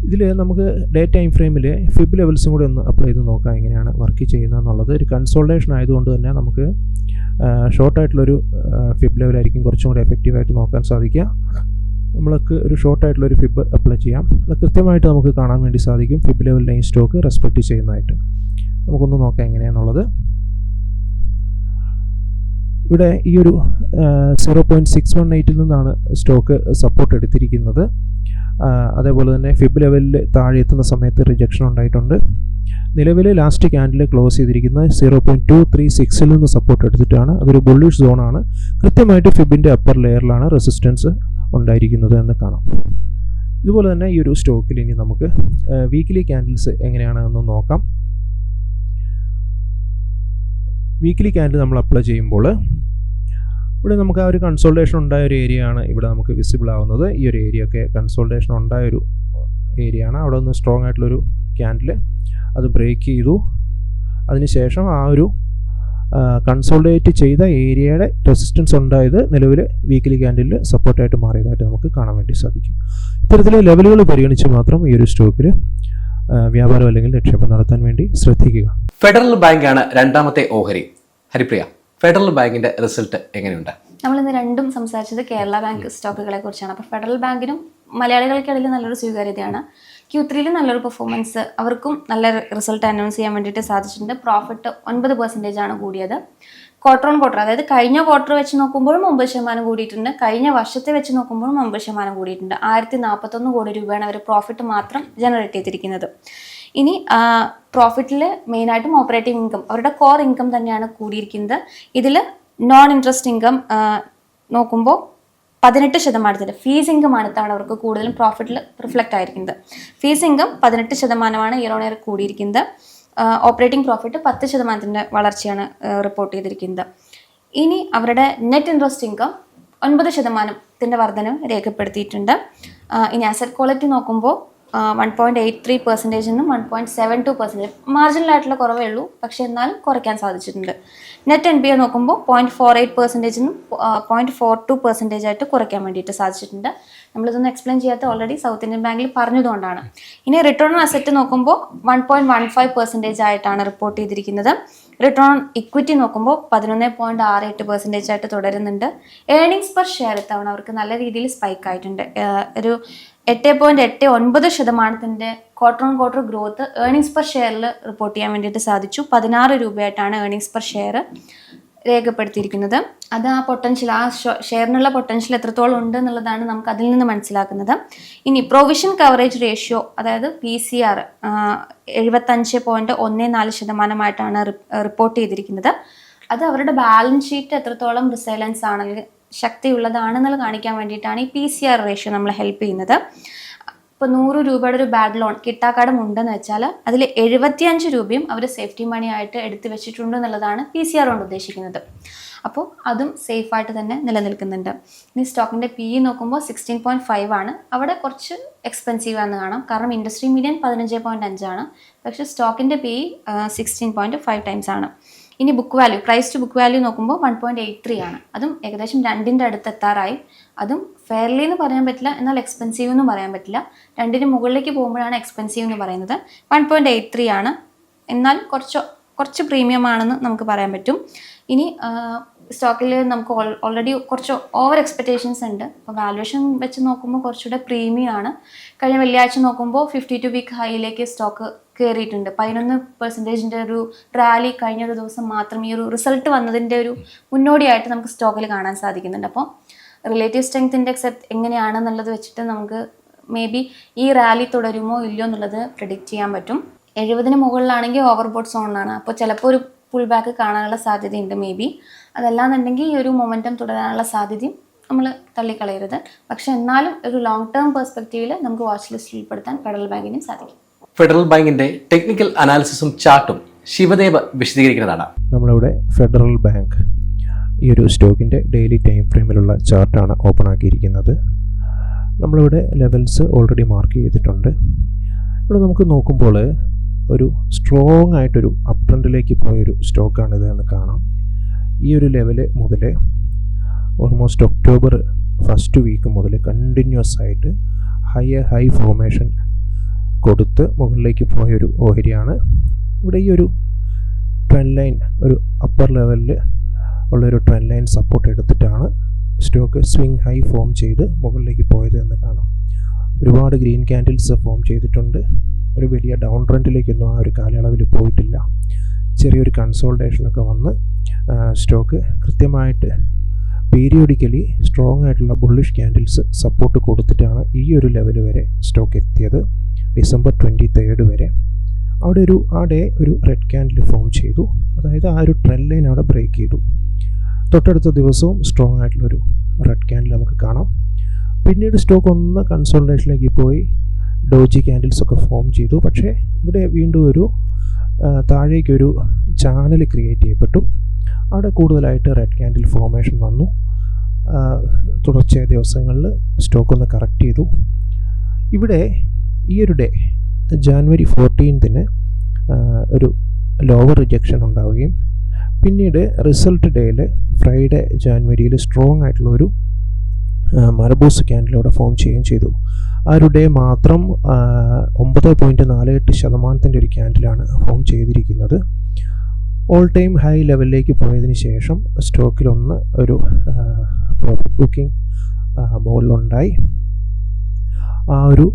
ഇതിൽ നമുക്ക് ഡേ ടൈം ഫ്രെയിമിൽ ഫിബ് ലെവൽസും കൂടി ഒന്ന് അപ്ലൈ ചെയ്ത് നോക്കാം എങ്ങനെയാണ് വർക്ക് ചെയ്യുന്നത് എന്നുള്ളത്. ഒരു കൺസോൾട്ടേഷൻ ആയതുകൊണ്ട് തന്നെ നമുക്ക് ഷോർട്ടായിട്ടുള്ളൊരു ഫിബ് ലെവലായിരിക്കും കുറച്ചും കൂടി എഫക്റ്റീവായിട്ട് നോക്കാൻ സാധിക്കുക. നമ്മൾക്ക് ഒരു ഷോർട്ടായിട്ടുള്ളൊരു ഫിബ് അപ്ലൈ ചെയ്യാം. അത് കൃത്യമായിട്ട് നമുക്ക് കാണാൻ വേണ്ടി സാധിക്കും fib level line stock respect ചെയ്യുന്നതായിട്ട്. നമുക്കൊന്ന് നോക്കാം എങ്ങനെയാണെന്നുള്ളത് ഇവിടെ ഈ ഒരു സീറോ പോയിന്റ് സിക്സ് വൺ എയ്റ്റിൽ നിന്നാണ് സ്റ്റോക്ക് സപ്പോർട്ട് എടുത്തിരിക്കുന്നത്. അതേപോലെ തന്നെ ഫിബ് ലെവലിൽ താഴെ എത്തുന്ന സമയത്ത് റിജക്ഷൻ ഉണ്ടായിട്ടുണ്ട്. നിലവിൽ ലാസ്റ്റ് ക്യാൻഡിൽ ക്ലോസ് ചെയ്തിരിക്കുന്നത് സീറോ പോയിന്റ് ടു ത്രീ സിക്സിൽ നിന്ന് സപ്പോർട്ട് എടുത്തിട്ടാണ്. അതൊരു ബുള്ളിഷ് സോണാണ് കൃത്യമായിട്ട് ഫിബിന്റെ അപ്പർ ലെയറിലാണ് റെസിസ്റ്റൻസ് ഉണ്ടായിരിക്കുന്നത് എന്ന് കാണാം. ഇതുപോലെ തന്നെ ഈ ഒരു സ്റ്റോക്കിൽ ഇനി നമുക്ക് വീക്കിലി ക്യാൻഡിൽസ് എങ്ങനെയാണ് എന്ന് നോക്കാം. വീക്കിലി ക്യാൻഡിൽ നമ്മൾ അപ്ലൈ ചെയ്യുമ്പോൾ ഇവിടെ നമുക്ക് ആ ഒരു കൺസോൾട്ടേഷൻ ഉണ്ടായ ഒരു ഏരിയ ആണ് ഇവിടെ നമുക്ക് വിസിബിൾ ആവുന്നത്. ഈ ഒരു ഏരിയ ഒക്കെ കൺസോൾട്ടേഷൻ ഉണ്ടായ ഒരു ഏരിയ ആണ്. അവിടെ ഒന്ന് സ്ട്രോങ് ആയിട്ടുള്ളൊരു ക്യാൻഡിൽ അത് ബ്രേക്ക് ചെയ്തു. അതിനുശേഷം ആ ഒരു കൺസോൾട്ടേറ്റ് ചെയ്ത ഏരിയയുടെ റെസിസ്റ്റൻസ് ഉണ്ടായത് നിലവിൽ വീക്കിലി ക്യാൻഡിൽ സപ്പോർട്ടായിട്ട് മാറിയതായിട്ട് നമുക്ക് കാണാൻ വേണ്ടി സാധിക്കും. ഇത്തരത്തിലെ ലെവലുകൾ പരിഗണിച്ച് മാത്രം ഈ ഒരു സ്റ്റോക്കിൽ വ്യാപാരം അല്ലെങ്കിൽ നിക്ഷേപം നടത്താൻ വേണ്ടി ശ്രദ്ധിക്കുക. ഫെഡറൽ ബാങ്കാണ് രണ്ടാമത്തെ ഓഹരി. ഹരിപ്രിയ. ഫെഡറൽ ബാങ്കിന്റെ റിസൾട്ട് എങ്ങനെയുണ്ട്? നമ്മൾ ഇന്ന് രണ്ടും സംസാരിച്ചത് കേരള ബാങ്ക് സ്റ്റോക്കുകളെ കുറിച്ചാണ്. അപ്പോൾ ഫെഡറൽ ബാങ്കിനും മലയാളികൾക്കിടയിൽ നല്ലൊരു സ്വീകാര്യതയാണ്. ക്യൂ ത്രീയിൽ നല്ലൊരു പെർഫോമൻസ് അവർക്കും നല്ല റിസൾട്ട് അനൗൺസ് ചെയ്യാൻ വേണ്ടിയിട്ട് സാധിച്ചിട്ടുണ്ട്. പ്രോഫിറ്റ് ഒൻപത് പെർസെന്റേജ് ആണ് കൂടിയത്. ക്വാർട്ടർ ഓൺ ക്വാർട്ടർ അതായത് കഴിഞ്ഞ ക്വാർട്ടർ വെച്ച് നോക്കുമ്പോഴും ഒമ്പത് ശതമാനം കൂടിയിട്ടുണ്ട്. കഴിഞ്ഞ വർഷത്തെ വെച്ച് നോക്കുമ്പോഴും ഒമ്പത് ശതമാനം കൂടിയിട്ടുണ്ട്. ആയിരത്തി നാൽപ്പത്തൊന്ന് കോടി രൂപയാണ് അവർ പ്രോഫിറ്റ് മാത്രം ജനറേറ്റ് ചെയ്തിരിക്കുന്നത്. ഇനി പ്രോഫിറ്റിൽ മെയിനായിട്ടും ഓപ്പറേറ്റിംഗ് ഇൻകം അവരുടെ കോർ ഇൻകം തന്നെയാണ് കൂടിയിരിക്കുന്നത്. ഇതിൽ നോൺ ഇൻട്രസ്റ്റ് ഇൻകം നോക്കുമ്പോൾ പതിനെട്ട് ശതമാനത്തിന്റെ ഫീസ് ഇൻകം ഇത്തവണ അവർക്ക് കൂടുതലും പ്രോഫിറ്റിൽ റിഫ്ലക്റ്റ് ആയിരിക്കുന്നത്. ഫീസ് ഇൻകം പതിനെട്ട് ശതമാനമാണ് ഇയർ ഓൺ ഇയർ കൂടിയിരിക്കുന്നത്. ഓപ്പറേറ്റിംഗ് പ്രോഫിറ്റ് പത്ത് ശതമാനത്തിന്റെ വളർച്ചയാണ് റിപ്പോർട്ട് ചെയ്തിരിക്കുന്നത്. ഇനി അവരുടെ നെറ്റ് ഇൻട്രസ്റ്റ് ഇൻകം ഒൻപത് ശതമാനത്തിന്റെ വർധനം രേഖപ്പെടുത്തിയിട്ടുണ്ട്. ഇനി അസറ്റ് ക്വാളിറ്റി നോക്കുമ്പോൾ one point eight three percentage നിന്നും one point seven two percentage മാർജിനലായിട്ടുള്ള കുറവേ ഉള്ളൂ പക്ഷേ എന്നാലും കുറയ്ക്കാൻ സാധിച്ചിട്ടുണ്ട്. നെറ്റ് എൻ ബി എ നോക്കുമ്പോൾ പോയിന്റ് ഫോർ എയ്റ്റ് പെർസെന്റേജ് നിന്നും പോയിന്റ് ഫോർ ടു പെർസെന്റേജ് ആയിട്ട് കുറയ്ക്കാൻ വേണ്ടിയിട്ട് സാധിച്ചിട്ടുണ്ട്. നമ്മളിതൊന്നും എക്സ്പ്ലെയിൻ ചെയ്യാത്ത ഓൾറെഡി സൗത്ത് ഇന്ത്യൻ ബാങ്കിൽ പറഞ്ഞതുകൊണ്ടാണ്. ഇനി റിട്ടേൺ ഓൺ അസറ്റ് നോക്കുമ്പോൾ one point one five percentage ആയിട്ടാണ് റിപ്പോർട്ട് ചെയ്തിരിക്കുന്നത്. റിട്ടേൺ ഓൺ ഇക്വിറ്റി നോക്കുമ്പോൾ പതിനൊന്ന് പോയിന്റ് ആറ് എട്ട് പെർസെന്റേജ് ആയിട്ട് തുടരുന്നുണ്ട്. ഏർണിങ്സ് പെർ ഷെയർ ഇത്തവണ അവർക്ക് നല്ല രീതിയിൽ സ്പൈക്ക് ആയിട്ടുണ്ട്. ഒരു എട്ട് പോയിന്റ് എട്ട് ഒൻപത് ശതമാനത്തിന്റെ quarter on quarter growth earnings per ഷെയറിൽ report ചെയ്യാൻ വേണ്ടിയിട്ട് സാധിച്ചു. പതിനാറ് രൂപയായിട്ടാണ് ഏർണിങ്സ് പെർ ഷെയർ രേഖപ്പെടുത്തിയിരിക്കുന്നത്. അത് ആ പൊട്ടൻഷ്യൽ ആ ഷെയറിനുള്ള പൊട്ടൻഷ്യൽ എത്രത്തോളം ഉണ്ട് എന്നുള്ളതാണ് നമുക്ക് അതിൽ നിന്ന് മനസ്സിലാക്കുന്നത്. ഇനി പ്രൊവിഷൻ കവറേജ് റേഷ്യോ അതായത് പി സി ആർ എഴുപത്തഞ്ച് പോയിന്റ് ഒന്ന് നാല് ശതമാനമായിട്ടാണ് റിപ്പോർട്ട് ചെയ്തിരിക്കുന്നത്. അത് അവരുടെ ബാലൻസ് ഷീറ്റ് എത്രത്തോളം റിസൈലൻസ് ആണെങ്കിൽ ശക്തിയുള്ളതാണെന്നുള്ളത് കാണിക്കാൻ വേണ്ടിയിട്ടാണ് ഈ പി സി ആർ റേഷ്യോ നമ്മളെ ഹെൽപ്പ് ചെയ്യുന്നത്. ഇപ്പോൾ നൂറ് രൂപയുടെ ഒരു ബാഡ് ലോൺ കിട്ടാക്കടം ഉണ്ടെന്ന് വെച്ചാൽ അതിൽ എഴുപത്തിയഞ്ച് രൂപയും അവർ സേഫ്റ്റി മണി ആയിട്ട് എടുത്തു വെച്ചിട്ടുണ്ട് എന്നുള്ളതാണ് പി സി ആർ കൊണ്ട് ഉദ്ദേശിക്കുന്നത്. അപ്പോൾ അതും സേഫായിട്ട് തന്നെ നിലനിൽക്കുന്നുണ്ട്. ഇനി സ്റ്റോക്കിന്റെ പി ഇ നോക്കുമ്പോൾ സിക്സ്റ്റീൻ പോയിന്റ് ഫൈവ് ആണ്. അവിടെ കുറച്ച് എക്സ്പെൻസീവ് ആണെന്ന് കാണാം. കാരണം ഇൻഡസ്ട്രി മീഡിയൻ പതിനഞ്ച് പോയിന്റ് അഞ്ചാണ്. പക്ഷേ സ്റ്റോക്കിന്റെ P E sixteen point five times ആണ്. ഇനി book value price to book value നോക്കുമ്പോൾ വൺ പോയിന്റ് എയ്റ്റ് ത്രീ ആണ്. അതും ഏകദേശം രണ്ടിന്റെ അടുത്ത് എത്താറായി. അതും ഫെയർലി എന്ന് പറയാൻ പറ്റില്ല എന്നാൽ എക്സ്പെൻസീവ് എന്നും പറയാൻ പറ്റില്ല. രണ്ടിന് മുകളിലേക്ക് പോകുമ്പോഴാണ് എക്സ്പെൻസീവ് എന്ന് പറയുന്നത്. വൺ പോയിന്റ് എയ്റ്റ് ത്രീ ആണ്. എന്നാൽ കുറച്ച് കുറച്ച് പ്രീമിയം ആണെന്ന് നമുക്ക് പറയാൻ പറ്റും. ഇനി സ്റ്റോക്കിൽ നമുക്ക് ഓൾറെഡി കുറച്ച് ഓവർ എക്സ്പെക്റ്റേഷൻസ് ഉണ്ട്. അപ്പോൾ വാല്യുവേഷൻ വെച്ച് നോക്കുമ്പോൾ കുറച്ചുകൂടെ പ്രീമിയം ആണ് കഴിഞ്ഞ വെള്ളിയാഴ്ച നോക്കുമ്പോൾ ഫിഫ്റ്റി ടു വീക്ക് ഹൈയിലേക്ക് സ്റ്റോക്ക് കയറിയിട്ടുണ്ട് പതിനൊന്ന് പെർസെന്റേജിന്റെ ഒരു റാലി കഴിഞ്ഞ ഒരു ദിവസം മാത്രം ഈ ഒരു റിസൾട്ട് വന്നതിന്റെ ഒരു മുന്നോടിയായിട്ട് നമുക്ക് സ്റ്റോക്കിൽ കാണാൻ സാധിക്കുന്നുണ്ട്. അപ്പോൾ റിലേറ്റീവ് സ്ട്രെങ്ത് ഇൻഡെക്സ് എങ്ങനെയാണെന്നുള്ളത് വെച്ചിട്ട് നമുക്ക് മേ ബി ഈ റാലി തുടരുമോ ഇല്ലയോ എന്നുള്ളത് പ്രിഡിക്റ്റ് ചെയ്യാൻ പറ്റും. എഴുപതിന് മുകളിലാണെങ്കിൽ ഓവർബോട്ട് സോണിലാണ് അപ്പോൾ ചിലപ്പോൾ ഒരു പുൾ ബാക്ക് കാണാനുള്ള സാധ്യതയുണ്ട് മേ ബി അതല്ലാന്നുണ്ടെങ്കിൽ ഈ ഒരു മൊമെന്റം തുടരാനുള്ള സാധ്യതയും നമ്മൾ തള്ളിക്കളയരുത്. പക്ഷെ എന്നാലും ഒരു ലോങ് ടേം പെർസ്പെക്റ്റീവിൽ നമുക്ക് വാച്ച് ലിസ്റ്റിൽ ഉൾപ്പെടുത്താൻ ഫെഡറൽ ബാങ്കിനും സാധിക്കും. ഫെഡറൽ ബാങ്കിന്റെ ടെക്നിക്കൽ അനാലിസിസും ചാർട്ടും ശിവദേവ് വിശദീകരിക്കുന്നതാണ്. നമ്മളിവിടെ ഫെഡറൽ ബാങ്ക് ഈ ഒരു സ്റ്റോക്കിന്റെ ഡെയിലി ടൈം ഫ്രെയിമിലുള്ള ചാർട്ടാണ് ഓപ്പൺ ആക്കിയിരിക്കുന്നത്. നമ്മളിവിടെ ലെവൽസ് ഓൾറെഡി മാർക്ക് ചെയ്തിട്ടുണ്ട്. ഇവിടെ നമുക്ക് നോക്കുമ്പോൾ ഒരു സ്ട്രോങ് ആയിട്ടൊരു അപ് ട്രെൻഡിലേക്ക് പോയൊരു സ്റ്റോക്കാണിത് എന്ന് കാണാം. ഈ ഒരു ലെവൽ മുതൽ ഓൾമോസ്റ്റ് ഒക്ടോബർ ഫസ്റ്റ് വീക്ക് മുതൽ കണ്ടിന്യൂസ് ആയിട്ട് ഹൈ ഹൈ ഫോർമേഷൻ കൊടുത്ത് മുകളിലേക്ക് പോയൊരു ഓഹരിയാണ്. ഇവിടെ ഈ ഒരു ട്രെൻഡ് ലൈൻ ഒരു അപ്പർ ലെവലിൽ ഉള്ളൊരു ട്രെൻഡ് ലൈൻ സപ്പോർട്ട് എടുത്തിട്ടാണ് സ്റ്റോക്ക് സ്വിങ് ഹൈ ഫോം ചെയ്ത് മുകളിലേക്ക് പോയത് എന്ന് കാണാം. ഒരുപാട് ഗ്രീൻ ക്യാൻഡിൽസ് ഫോം ചെയ്തിട്ടുണ്ട്. ഒരു വലിയ ഡൗൺ ട്രെൻഡിലേക്കൊന്നും ആ ഒരു കാലയളവിൽ പോയിട്ടില്ല. ചെറിയൊരു കൺസോൾട്ടേഷനൊക്കെ വന്ന് സ്റ്റോക്ക് കൃത്യമായിട്ട് പീരിയോഡിക്കലി സ്ട്രോങ് ആയിട്ടുള്ള ബുള്ളിഷ് ക്യാൻഡിൽസ് സപ്പോർട്ട് കൊടുത്തിട്ടാണ് ഈ ഒരു ലെവൽ വരെ സ്റ്റോക്ക് എത്തിയത്. ഡിസംബർ ട്വന്റി തേർഡ് വരെ. അവിടെ ഒരു ആ ഡേ ഒരു റെഡ് ക്യാൻഡിൽ ഫോം ചെയ്തു. അതായത് ആ ഒരു ട്രെൻഡ് ലൈൻ അവിടെ ബ്രേക്ക് ചെയ്തു. തൊട്ടടുത്ത ദിവസവും സ്ട്രോങ് ആയിട്ടുള്ളൊരു റെഡ് ക്യാൻഡിൽ നമുക്ക് കാണാം. പിന്നീട് സ്റ്റോക്ക് ഒന്ന് കൺസോൾട്ടേഷനിലേക്ക് പോയി. ഡോജി ക്യാൻഡിൽസ് ഒക്കെ ഫോം ചെയ്തു. പക്ഷേ ഇവിടെ വീണ്ടും ഒരു താഴേക്കൊരു ചാനൽ ക്രിയേറ്റ് ചെയ്യപ്പെട്ടു. അവിടെ കൂടുതലായിട്ട് റെഡ് ക്യാൻഡിൽ ഫോർമേഷൻ വന്നു. തുടർച്ചയായ ദിവസങ്ങളിൽ സ്റ്റോക്ക് ഒന്ന് കറക്റ്റ് ചെയ്തു. ഇവിടെ ഈ ഒരു ഡേ ജാനുവരി ഫോർട്ടീൻത്തിന് ഒരു ലോവർ റിജക്ഷൻ ഉണ്ടാവുകയും പിന്നീട് റിസൾട്ട് ഡേയിൽ ഫ്രൈഡേ ജാനുവരിയിൽ സ്ട്രോങ് ആയിട്ടുള്ള ഒരു മരബൂസ് ക്യാൻഡിലൂടെ ഫോം ചെയ്യുകയും ചെയ്തു. ആ ഒരു ഡേ മാത്രം ഒമ്പത് പോയിന്റ് നാല് എട്ട് ശതമാനത്തിന്റെ ഒരു ക്യാൻഡിലാണ് ഫോം ചെയ്തിരിക്കുന്നത്. ഓൾ ടൈം ഹൈ ലെവലിലേക്ക് പോയതിന് ശേഷം സ്റ്റോക്കിലൊന്ന് ഒരു പ്രോഫിറ്റ് ബുക്കിംഗ് മുകളിലുണ്ടായി ആ ഒരു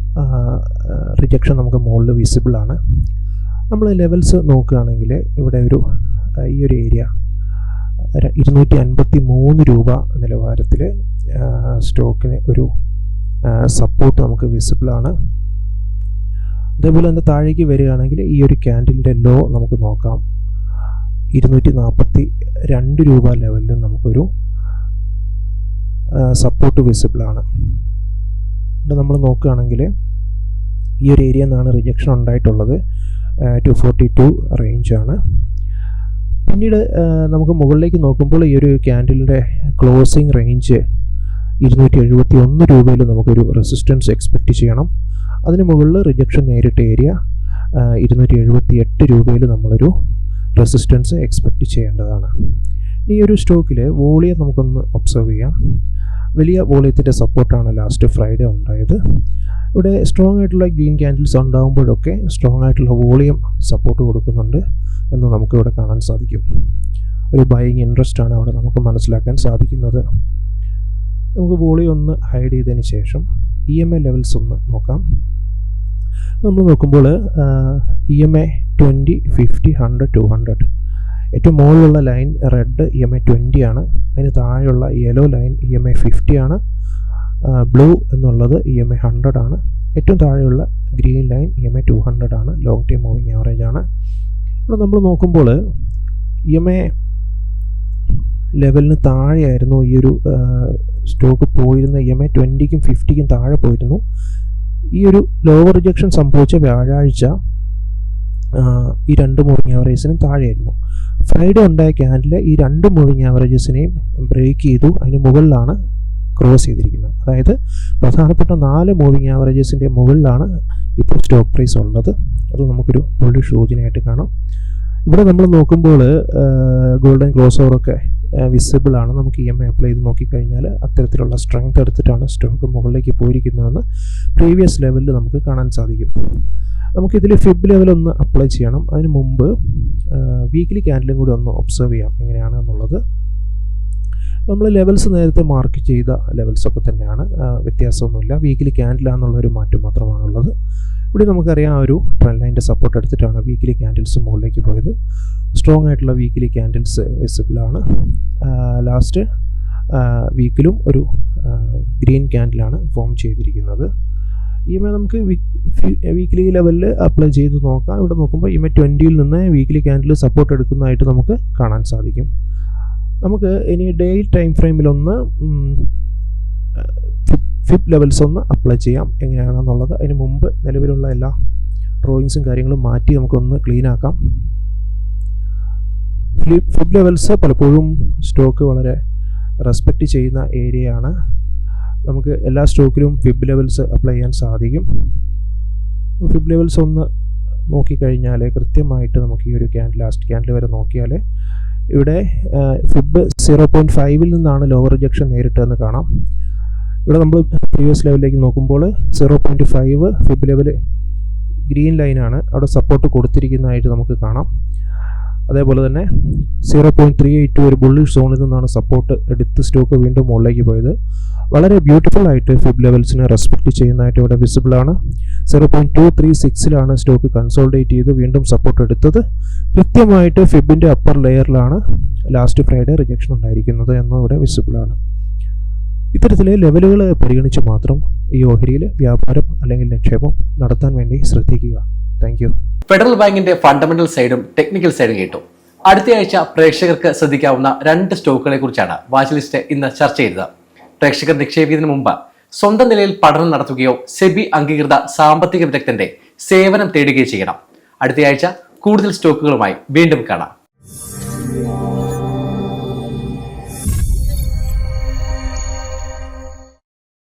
റിജക്ഷൻ നമുക്ക് മുകളിൽ വിസിബിൾ ആണ്. നമ്മൾ ലെവൽസ് നോക്കുകയാണെങ്കിൽ ഇവിടെ ഒരു ഈ ഒരു ഏരിയ ഇരുന്നൂറ്റി അൻപത്തി മൂന്ന് രൂപ നിലവാരത്തിൽ സ്റ്റോക്കിന് ഒരു സപ്പോർട്ട് നമുക്ക് വിസിബിൾ ആണ്. അതേപോലെ തന്നെ താഴേക്ക് വരികയാണെങ്കിൽ ഈ ഒരു ക്യാൻഡിലിന്റെ ലോ നമുക്ക് നോക്കാം. ഇരുന്നൂറ്റി നാൽപ്പത്തി രണ്ട് രൂപ ലെവലിൽ നമുക്കൊരു സപ്പോർട്ട് വിസിബിൾ ആണ്. ഇവിടെ നമ്മൾ നോക്കുകയാണെങ്കിൽ ഈ ഒരു ഏരിയ നിന്നാണ് റിജക്ഷൻ ഉണ്ടായിട്ടുള്ളത് ടു ഫോർട്ടി ടു റേഞ്ചാണ് പിന്നീട് നമുക്ക് മുകളിലേക്ക് നോക്കുമ്പോൾ ഈ ഒരു ക്യാൻഡിലിന്റെ ക്ലോസിങ് റേഞ്ച് ഇരുന്നൂറ്റി എഴുപത്തി ഒന്ന് രൂപയിൽ നമുക്കൊരു റെസിസ്റ്റൻസ് എക്സ്പെക്റ്റ് ചെയ്യണം. അതിന് മുകളിൽ റിജക്ഷൻ നേരിട്ട ഏരിയ ഇരുന്നൂറ്റി എഴുപത്തി എട്ട് രൂപയിൽ നമ്മളൊരു റെസിസ്റ്റൻസ് എക്സ്പെക്റ്റ് ചെയ്യേണ്ടതാണ്. ഈ ഒരു സ്റ്റോക്കിൽ വോളിയം നമുക്കൊന്ന് ഒബ്സർവ് ചെയ്യാം. വലിയ വോളിയത്തിന്റെ സപ്പോർട്ടാണ് ലാസ്റ്റ് ഫ്രൈഡേ ഉണ്ടായത്. ഇവിടെ സ്ട്രോങ് ആയിട്ടുള്ള ഗ്രീൻ ക്യാൻഡിൽസ് ഉണ്ടാകുമ്പോഴൊക്കെ സ്ട്രോങ് ആയിട്ടുള്ള വോളിയം സപ്പോർട്ട് കൊടുക്കുന്നുണ്ട് എന്ന് നമുക്കിവിടെ കാണാൻ സാധിക്കും. ഒരു ബൈയിങ് ഇൻട്രസ്റ്റ് ആണ് അവിടെ നമുക്ക് മനസ്സിലാക്കാൻ സാധിക്കുന്നത്. നമുക്ക് വോളി ഒന്ന് ഹൈഡ് ചെയ്തതിന് ശേഷം ഇ എം എ ലെവൽസ് ഒന്ന് നോക്കാം. നമ്മൾ നോക്കുമ്പോൾ E M A twenty fifty hundred two hundred ഏറ്റവും മുകളിലുള്ള line red E M A twenty ആണ്. അതിന് താഴെയുള്ള yellow line E M A fifty ആണ്. ബ്ലൂ എന്നുള്ളത് ഇ എം എ ഹൺഡ്രഡ് ആണ്. ഏറ്റവും താഴെയുള്ള green line E M A two hundred ആണ്. ലോങ് ടൈം മൂവിങ് ആവറേജ് ആണ്. ഇവിടെ നമ്മൾ നോക്കുമ്പോൾ ഇ എം ഐ ലെവലിന് താഴെയായിരുന്നു ഈ ഒരു സ്റ്റോക്ക് പോയിരുന്ന എം എ ട്വന്റിക്കും ഫിഫ്റ്റിക്കും താഴെ പോയിരുന്നു. ഈ ഒരു ലോവർ റിജക്ഷൻ സംഭവിച്ച വ്യാഴാഴ്ച ഈ രണ്ട് മൂവിങ് ആവറേജസിനും താഴെയായിരുന്നു. ഫ്രൈഡേ ഉണ്ടായ ക്യാൻഡിൽ ഈ രണ്ട് മൂവിങ് ആവറേജസിനെയും ബ്രേക്ക് ചെയ്തു. അതിന് മുകളിലാണ് ക്രോസ് ചെയ്തിരിക്കുന്നത്. അതായത് പ്രധാനപ്പെട്ട നാല് മൂവിങ് ആവറേജസിന്റെ മുകളിലാണ് ഇപ്പോൾ സ്റ്റോക്ക് പ്രൈസ് ഉള്ളത്. അത് നമുക്കൊരു പൊള്ളി സൂചനയായിട്ട് കാണാം. ഇവിടെ നമ്മൾ നോക്കുമ്പോൾ ഗോൾഡൻ ക്ലോസ് ഓവറൊക്കെ വിസിബിൾ ആണ്. നമുക്ക് ഇ എം ഐ അപ്ലൈ ചെയ്ത് നോക്കിക്കഴിഞ്ഞാൽ അത്തരത്തിലുള്ള സ്ട്രെങ്ത് എടുത്തിട്ടാണ് സ്റ്റോക്ക് മുകളിലേക്ക് പോയിരിക്കുന്നതെന്ന് പ്രീവിയസ് ലെവലിൽ നമുക്ക് കാണാൻ സാധിക്കും. നമുക്കിതിൽ ഫിബ് ലെവൽ ഒന്ന് അപ്ലൈ ചെയ്യണം. അതിന് മുമ്പ് വീക്ക്ലി ക്യാൻഡിലും കൂടി ഒന്ന് ഒബ്സർവ് ചെയ്യാം. എങ്ങനെയാണ് എന്നുള്ളത്. നമ്മൾ ലെവൽസ് നേരത്തെ മാർക്ക് ചെയ്ത ലെവൽസ് ഒക്കെ തന്നെയാണ്. വ്യത്യാസമൊന്നുമില്ല. വീക്കിലി ക്യാൻഡിലാണെന്നുള്ളൊരു മാറ്റം മാത്രമാണുള്ളത്. ഇവിടെ നമുക്കറിയാം ആ ഒരു ട്രെൻഡ് ലൈന്റെ സപ്പോർട്ട് എടുത്തിട്ടാണ് വീക്കിലി ക്യാൻഡിൽസ് മുകളിലേക്ക് പോയത്. സ്ട്രോങ് ആയിട്ടുള്ള വീക്കിലി ക്യാൻഡിൽസ് വിസിബിളാണ് ലാസ്റ്റ് വീക്കിലും ഒരു ഗ്രീൻ ക്യാൻഡിലാണ് ഫോം ചെയ്തിരിക്കുന്നത്. ഇമേ നമുക്ക് വീക്കിലി ലെവലിൽ അപ്ലൈ ചെയ്ത് നോക്കാം. ഇവിടെ നോക്കുമ്പോൾ ഇമ ട്വന്റിയിൽ നിന്ന് വീക്കിലി ക്യാൻഡിൽ സപ്പോർട്ട് എടുക്കുന്നതായിട്ട് നമുക്ക് കാണാൻ സാധിക്കും. നമുക്ക് ഇനി ഡെയിലി ടൈം ഫ്രെയിമിലൊന്ന് ഫിപ്പ് ലെവൽസ് ഒന്ന് അപ്ലൈ ചെയ്യാം. എങ്ങനെയാണെന്നുള്ളത് അതിന് മുമ്പ് നിലവിലുള്ള എല്ലാ ഡ്രോയിങ്സും കാര്യങ്ങളും മാറ്റി നമുക്കൊന്ന് ക്ലീൻ ആക്കാം. ഫിബ് ലെവൽസ് പലപ്പോഴും സ്റ്റോക്ക് വളരെ റെസ്പെക്റ്റ് ചെയ്യുന്ന ഏരിയയാണ് നമുക്ക് എല്ലാ സ്റ്റോക്കിലും ഫിബ് ലെവൽസ് അപ്ലൈ ചെയ്യാൻ സാധിക്കും. ഫിബ് ലെവൽസ് ഒന്ന് നോക്കിക്കഴിഞ്ഞാൽ കൃത്യമായിട്ട് നമുക്ക് ഈ ഒരു ക്യാൻഡിൽ ലാസ്റ്റ് ക്യാൻഡിൽ വരെ നോക്കിയാൽ ഇവിടെ ഫിബ് സീറോ പോയിന്റ് ഫൈവിൽ നിന്നാണ് ലോവർ റിജക്ഷൻ നേരിട്ടതെന്ന് കാണാം. ഇവിടെ നമ്മൾ പ്രീവിയസ് ലെവലിലേക്ക് നോക്കുമ്പോൾ zero point five fib level green ലൈനാണ് അവിടെ സപ്പോർട്ട് കൊടുത്തിരിക്കുന്നതായിട്ട് നമുക്ക് കാണാം. അതേപോലെ തന്നെ സീറോ പോയിന്റ് ത്രീ എയ്റ്റ് ഒരു ബുള്ളിഷ് സോണിൽ നിന്നാണ് സപ്പോർട്ട് എടുത്ത് സ്റ്റോക്ക് വീണ്ടും മുകളിലേക്ക് പോയത്. വളരെ ബ്യൂട്ടിഫുൾ ആയിട്ട് ഫിബ് ലെവൽസിനെ റെസ്പെക്റ്റ് ചെയ്യുന്നതായിട്ട് ഇവിടെ വിസിബിൾ ആണ്. സീറോ പോയിന്റ് ടു ത്രീ സിക്സിലാണ് സ്റ്റോക്ക് കൺസോൾഡേറ്റ് ചെയ്ത് വീണ്ടും സപ്പോർട്ട് എടുത്തത്. കൃത്യമായിട്ട് ഫിബിന്റെ അപ്പർ ലെയറിലാണ് ലാസ്റ്റ് ഫ്രൈഡേ റിജക്ഷൻ ഉണ്ടായിരിക്കുന്നത് എന്നും ഇവിടെ വിസിബിൾ ആണ്. ഇത്തരത്തിലെ ലെവലുകൾ പരിഗണിച്ച് മാത്രം ഈ ഓഹരിയിൽ വ്യാപാരം അല്ലെങ്കിൽ നിക്ഷേപം നടത്താൻ വേണ്ടി ശ്രദ്ധിക്കുക. താങ്ക് യു ഫെഡറൽ ബാങ്കിന്റെ ഫണ്ടമെന്റൽ സൈഡും ടെക്നിക്കൽ സൈഡും കേട്ടു. അടുത്തയാഴ്ച പ്രേക്ഷകർക്ക് ശ്രദ്ധിക്കാവുന്ന രണ്ട് സ്റ്റോക്കുകളെ കുറിച്ചാണ് വാച്ച് ലിസ്റ്റ് ഇന്ന് ചർച്ച ചെയ്തത്. പ്രേക്ഷകർ നിക്ഷേപിക്കുന്നതിന് മുമ്പ് സ്വന്തം നിലയിൽ പഠനം നടത്തുകയോ സെബി അംഗീകൃത സാമ്പത്തിക വിദഗ്ധന്റെ സേവനം തേടുകയോ ചെയ്യണം. അടുത്തയാഴ്ച കൂടുതൽ സ്റ്റോക്കുകളുമായി വീണ്ടും കാണാം.